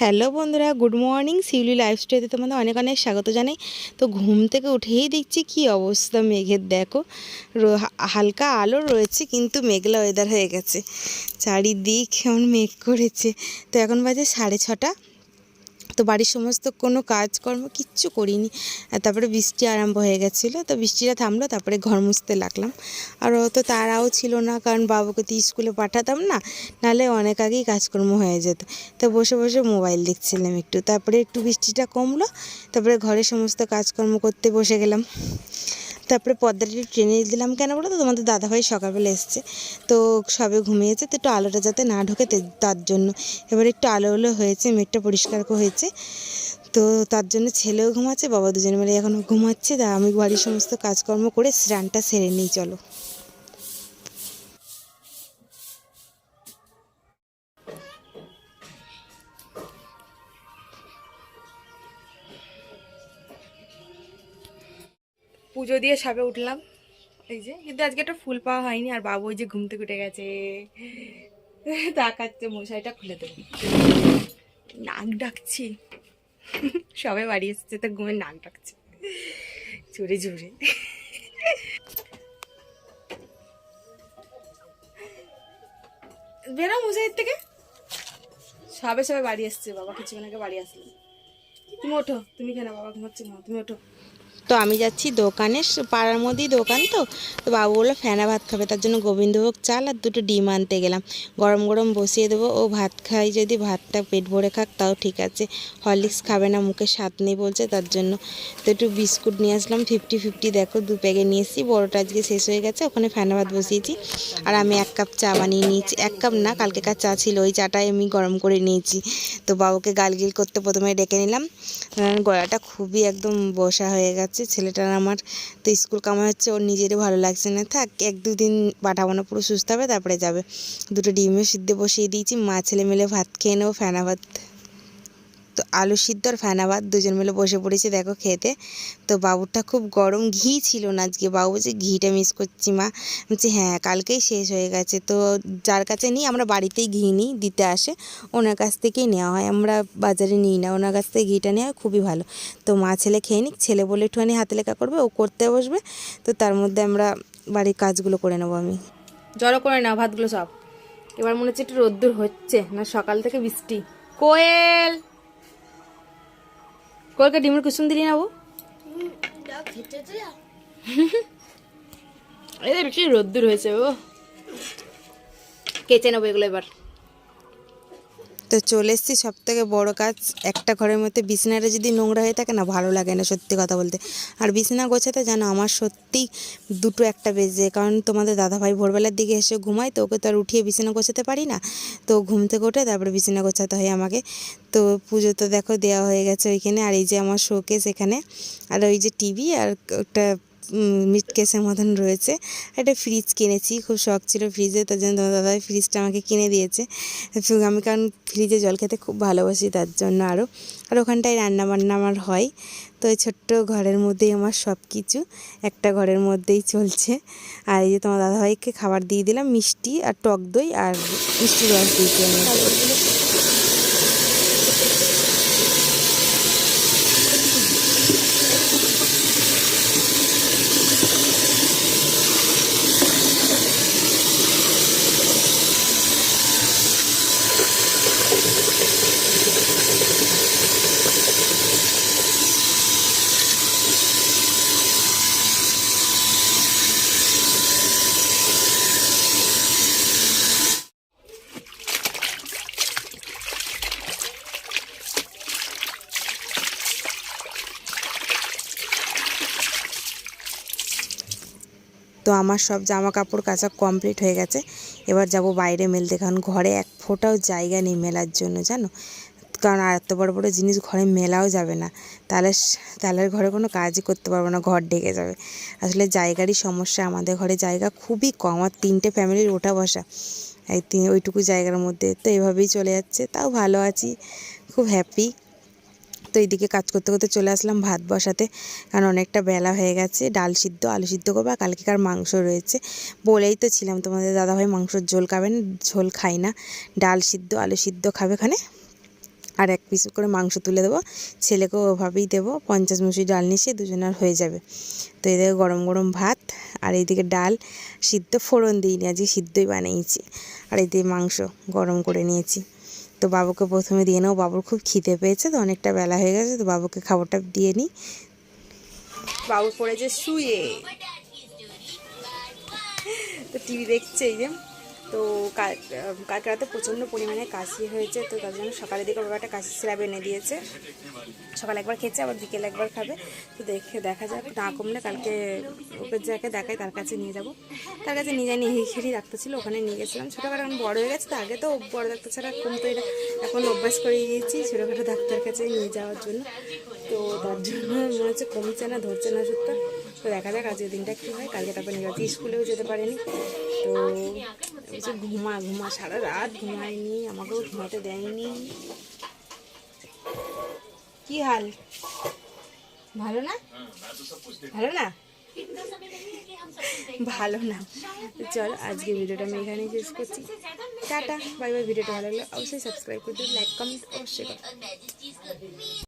Hello বন্ধুরা, good morning, শিউলি লাইফস্টাইলে তোমাদের অনেক অনেক স্বাগত জানাই। তো ঘুম থেকে উঠেই দেখছি কি অবস্থা মেঘের, দেখো। হালকা আলো রয়েছে কিন্তু মেঘলা ওয়েদার হয়ে গেছে। চারিদিক কেমন মেঘ করেছে। তো এখন বাজে সাড়ে ছটা। তো বাড়ির সমস্ত কোনো কাজকর্ম কিচ্ছু করিনি। তারপরে বৃষ্টি আরম্ভ হয়ে গেছিল, তো বৃষ্টিটা থামলো, তারপরে ঘর মুছতে লাগলাম। আর অত তারাও ছিল না, কারণ বাবুকে তো স্কুলে পাঠাতাম না নালে অনেক আগেই কাজকর্ম হয়ে যেত। তো বসে বসে মোবাইল দেখছিলাম একটু, তারপরে একটু বৃষ্টিটা কমলো, তারপরে ঘরে সমস্ত কাজকর্ম করতে বসে গেলাম। তারপরে পর্দাটি ট্রেনে দিলাম কেন বলো তো? তোমাদের দাদাভাই সকালবেলা এসছে। তো সবে ঘুমিয়েছে, তো একটু আলোটা যাতে না ঢোকে তার জন্য। এবার একটু আলো আলো হয়েছে, মেঘটা পরিষ্কার করে হয়েছে। তো তার জন্য ছেলেও ঘুমাচ্ছে, বাবা দুজনে মিলে এখনও ঘুমাচ্ছে। তা আমি বাড়ির সমস্ত কাজকর্ম করে স্নানটা সেরে নিই, চলো। পুজো দিয়ে সবে উঠলাম। এই যে, কিন্তু আজকে একটা ফুল পাওয়া হয়নি, আর বাবু ওই যে ঘুম থেকে উঠে গেছে। তাকাচ্ছে মশাইটা খুলে দেবো। নাক ডাকছি। সবে বাড়ি এসেছে, তো ঘুমে নাক ডাকছে। জোরে জোরে। বেরো মশাইয়ের থেকে। সবে সবে বাড়ি এসছে, বাবা কিছুক্ষণ আগে বাড়ি আসলো তুমি ওঠো, তুমি কেন বাবা ঘুমাচ্ছে না তুমি ওঠো। তো আমি যাচ্ছি দোকানে পাড়ার মধ্যেই দোকান তো। তো বাবু বলল, ফেনা ভাত খাবে, তার জন্য গোবিন্দভোগ চাল আর দুটো ডিম আনতে গেলাম। গরম গরম বসিয়ে দেবো, ও ভাত খাই, যদি ভাতটা পেট ভরে খাক, তাও ঠিক আছে। হরলিক্স খাবে না, মুখে স্বাদ নেই বলছে, তার জন্য। তো একটু বিস্কুট নিয়ে আসলাম ফিফটি ফিফটি দেখো দু প্যাকেট নিয়ে এসেছি, বড়োটা আজকে শেষ হয়ে গেছে, ওখানে ফেনা ভাত বসিয়েছি। আর আমি এক কাপ চা বানিয়ে নিয়েছি, এক কাপ না কালকে কালকেকার চা ছিল, ওই চাটাই আমি গরম করে নিয়েছি। তো বাবুকে গালগিল করতে প্রথমে ডেকে নিলাম গলাটা খুবই একদম বসা হয়ে গেছে। ছেলেটার আমার তো স্কুল কামাই হচ্ছে, ওর নিজেরই ভালো লাগছে না। থাক, এক দুদিন পাঠাবো না, পুরো সুস্থ হবে, তারপরে যাবে। দুটো ডিমের সিদ্ধে বসিয়ে দিয়েছি, মা ছেলে মিলে ভাত খেয়ে নেব, ফেনা ভাত তো আলু সিদ্ধ আর ভাত, দুজন মিলে বসে পড়েছে দেখো খেতে। তো বাবুরটা খুব গরম ঘি ছিল না আজকে। বাবু বলছে, ঘিটা মিস করছি মা। বলছি হ্যাঁ কালকেই শেষ হয়ে গেছে। তো যার কাছে নিই, আমরা বাড়িতেই ঘি নিই, দিতে আসে। ওনার কাছ থেকেই নেওয়া হয়। আমরা বাজারে নিই না, ওনার কাছ থেকে ঘিটা নেওয়া খুবই ভালো। তো মা ছেলে খেয়ে নিক, ছেলে বলে একটুখানি হাতে লেখা করবে, ও করতে বসবে। তো তার মধ্যে আমরা বাড়ির কাজগুলো করে নেব আমি। জড়ো করে নাও ভাতগুলো সব। এবার মনে হচ্ছে একটু রোদ্দুর হচ্ছে, না সকাল থেকে বৃষ্টি। কোয়েল! কোয়েলকে ডিমের কুসুম দিলি না ও এদের বেশি রোদ্দুর হয়েছে ও কেচে নেব এগুলো এবার। তো চলে এসেছি সব থেকে বড়ো কাজ, একটা ঘরের মধ্যে বিছানাটা যদি নোংরা হয়ে থাকে না, ভালো লাগে না সত্যি কথা বলতে। আর বিছানা গোছাতে জানো, আমার সত্যি দুটো একটা বেজে, কারণ তোমাদের দাদাভাই ভোরবেলার দিকে এসে ঘুমায়, তো ওকে তো আর উঠিয়ে বিছানা গোছাতে পারি না। তো ঘুম থেকে উঠে তারপরে বিছানা গোছাতে হয় আমাকে। তো পুজো তো দেখো দেওয়া হয়ে গেছে ওইখানে, আর এই যে আমার শোকেস এখানে, আর ওই যে টিভি আর একটা মিট কেসের মতন রয়েছে। একটা ফ্রিজ কিনেছি, খুব শখ ছিল ফ্রিজে তার জন্য তোমার দাদা ফ্রিজটা আমাকে কিনে দিয়েছে। আমি কারণ ফ্রিজে জল খেতে খুব ভালোবাসি, তার জন্য আরও আর ওখানটায় রান্না বান্না আমার হয়। তো এই ছোট্ট ঘরের মধ্যেই আমার সব কিছু একটা ঘরের মধ্যেই চলছে। আর এই যে তোমার দাদাভাইকে খাবার দিয়ে দিলাম, মিষ্টি আর টক দই আর মিষ্টি রস দিয়েছি আমি তো আমার সব জামা কাপড় কাচা কমপ্লিট হয়ে গেছে। এবার যাব বাইরে মেলতে, কারণ ঘরে এক ফোঁটাও জায়গা নেই মেলার জন্য, জানো? কারণ আর এত বড় বড় জিনিস ঘরে মেলাও যাবে না। তাহলে তাহলে ঘরে কোনো কাজই করতে পারব না, ঘর ঢেকে যাবে। আসলে জায়গারই সমস্যা, আমাদের ঘরে জায়গা খুবই কম। আর তিনটে ফ্যামিলির ওঠা বসা। এই ওইটুকু জায়গার মধ্যে। তো এভাবেই চলে যাচ্ছে। তাও ভালো আছি, খুব হ্যাপি তো এইদিকে কাজ করতে করতে চলে আসলাম ভাত বসাতে। কারণ অনেকটা বেলা হয়ে গেছে, ডাল সিদ্ধ, আলু সিদ্ধ করব, আর কালকেকার মাংস রয়েছে। বলেই তো ছিলাম তোমাদের দাদাভাই মাংসর ঝোল খাবেন ঝোল খাই না। ডাল সিদ্ধ, আলু সিদ্ধ খাবে ওখানে। আর এক পিস করে মাংস তুলে দেবো। ছেলেকেও ওভাবেই দেবো, পঞ্চাশ মুসি ডাল নিয়ে দুজনের হয়ে যাবে। তো এদিকে গরম গরম ভাত, আর এইদিকে ডাল সিদ্ধ, ফোড়ন দিইনি আজকে সিদ্ধই বানিয়েছি। আর এইদিকে মাংস গরম করে নিয়েছি। তো বাবুকে প্রথমে দিয়ে নেব বাবুর খুব খিদে পেয়েছে, তো অনেকটা বেলা হয়ে গেছে, তো বাবুকে খাবারটা দিয়ে নিই বাবু পড়েছে শুয়ে। তো টিভি দেখছে এই যে। তো কাল কালকে রাতে প্রচণ্ড পরিমাণে কাশি হয়েছে, তো তার জন্য সকালের দিকে বাবা একটা কাশি সিরাপ এনে দিয়েছে। সকালে একবার খেয়েছে, আবার বিকেলে একবার খাবে। তো দেখে, দেখা যাক, না কমলে কালকে ওকে যাকে দেখাই তার কাছে নিয়ে যাব। তার কাছে নিয়ে যাইনি হিসেবেই ডাক্তার ছিল, ওখানে নিয়ে গেছিলাম। ছোটোখাটো এখন বড় হয়ে গেছে, তো আগে তো বড় ডাক্তার ছাড়া কমতো এটা এখন অভ্যাস করে দিয়েছি ছোটোখাটো ডাক্তার কাছে নিয়ে যাওয়ার জন্য। তো তার জন্য মনে হচ্ছে কমছে না, ধরছে না ওষুধটা। তো দেখা যাক আজকের দিনটা কী হয়। কালকে তারপর যাচ্ছি স্কুলেও যেতে পারেনি। তো বলছে ঘুমা ঘুমা, সারা রাত ঘুমায়নি, আমাকেও ঘুমাতে দেয়নি। কি হাল? ভালো না? ভালো না? ভালো না। চল আজকে ভিডিওটা আমি এখানেই শেষ করছি। Tata, bye bye. ভিডিওটা ভালো লাগলে অবশ্যই সাবস্ক্রাইব করতে লাইক, কমেন্ট অবশ্যই করো।